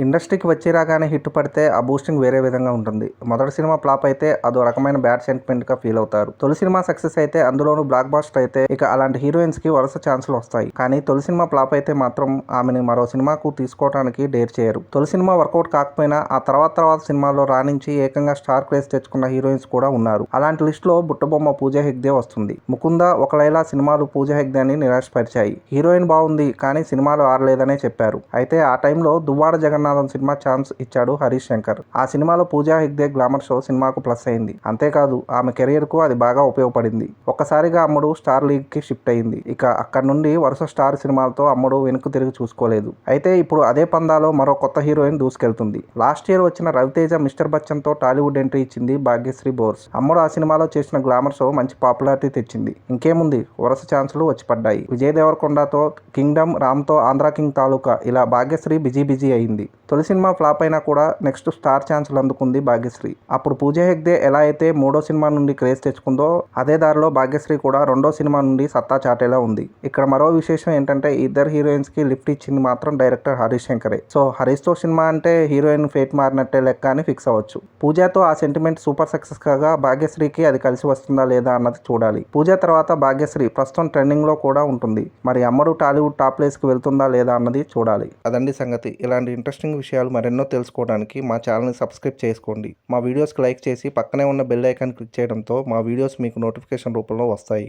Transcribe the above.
ఇండస్ట్రీకి వచ్చి రాగానే హిట్ పడితే ఆ బూస్టింగ్ వేరే విధంగా ఉంటుంది. మొదటి సినిమా ఫ్లాప్ అయితే అదో రకమైన బ్యాడ్ సెంటిమెంట్గా ఫీల్ అవుతారు. తొలి సినిమా సక్సెస్ అయితే అందులోనూ బ్లాక్ బాస్టర్ అయితే ఇక అలాంటి హీరోయిన్స్కి వరుస ఛాన్సులు వస్తాయి. కానీ తొలి సినిమా ఫ్లాప్ అయితే మాత్రం ఆమెని మరో సినిమాకు తీసుకోవడానికి డేర్ చేయరు. తొలి సినిమా వర్కౌట్ కాకపోయినా ఆ తర్వాత తర్వాత సినిమాలో రాణించి ఏకంగా స్టార్ క్రేజ్ తెచ్చుకున్న హీరోయిన్స్ కూడా ఉన్నారు. అలాంటి లిస్ట్లో బుట్టబొమ్మ పూజ హెగ్దే వస్తుంది. ముకుంద ఒకలైలా సినిమాలు పూజ హెగ్దేని నిరాశపరిచాయి. హీరోయిన్ బాగుంది కానీ సినిమాలు ఆడలేదనే చెప్పారు. అయితే ఆ టైంలో దువ్వాడ జగన్నాథం సినిమా ఛాన్స్ ఇచ్చాడు హరీష్ శంకర్. ఆ సినిమాలో పూజా హెగ్దే గ్లామర్ షో సినిమాకు ప్లస్ అయింది. అంతేకాదు ఆమె కెరియర్కు అది బాగా ఉపయోగపడింది. ఒక్కసారిగా అమ్ముడు స్టార్ లీగ్కి షిఫ్ట్ అయింది. ఇక అక్కడ నుండి వరుస స్టార్ సినిమాలతో అమ్ముడు వెనుక తిరిగి చూసుకోలేదు. అయితే ఇప్పుడు అదే పందాలో మరో కొత్త హీరోయిన్ దూసుకెళ్తుంది. లాస్ట్ ఇయర్ వచ్చిన రవితేజ మిస్టర్ బచ్చన్తో టాలీవుడ్ ఎంట్రీ ఇచ్చింది భాగ్యశ్రీ బోర్స్ అమ్ముడు ఆ సినిమాలో చేసిన గ్లామర్ షో మంచి పాపులారిటీ తెచ్చింది. ఇంకేముంది? వరుస ఛాన్సులు వచ్చి పడ్డాయి. విజయ్ దేవరకొండతో కింగ్డమ్ రామ్తో ఆంధ్ర కింగ్ తాలూకా ఇలా భాగ్యశ్రీ బిజీ బిజీ అయింది. తొలి సినిమా ఫ్లాప్ అయినా కూడా నెక్స్ట్ స్టార్ ఛాన్సులు అందుకుంది భాగ్యశ్రీ. అప్పుడు పూజ హెగ్దే ఎలా అయితే మూడో సినిమా నుండి క్రేజ్ తెచ్చుకుందో అదే దారిలో భాగ్యశ్రీ కూడా రెండో సినిమా నుండి సత్తా చాటేలా ఉంది. ఇక్కడ మరో విశేషం ఏంటంటే ఇద్దరు హీరోయిన్స్కి లిఫ్ట్ ఇచ్చింది మాత్రం డైరెక్టర్ హరీష్ శంకరే. సో హరీష్తో సినిమా అంటే హీరోయిన్ ఫేట్ మారినట్టే లెక్క అని ఫిక్స్ అవ్వచ్చు. పూజాతో ఆ సెంటిమెంట్ సూపర్ సక్సెస్ కాగా భాగ్యశ్రీకి అది కలిసి వస్తుందా లేదా అన్నది చూడాలి. పూజ తర్వాత భాగ్యశ్రీ ప్రస్తుతం ట్రెండింగ్లో కూడా ఉంటుంది. మరి అమ్మడు టాలీవుడ్ టాప్ ప్లేస్కి వెళ్తుందా లేదా అన్నది చూడాలి. అదండి సంగతి. ఇలాంటి ఇంట్రెస్టింగ్ విషయాలు మరెన్నో తెలుసుకోవడానికి మా ఛానల్ని సబ్స్క్రైబ్ చేసుకోండి. మా వీడియోస్కి లైక్ చేసి పక్కనే ఉన్న బెల్ ఐకాన్ క్లిక్ చేయడంతో మా వీడియోస్ మీకు నోటిఫికేషన్ రూపంలో వస్తాయి.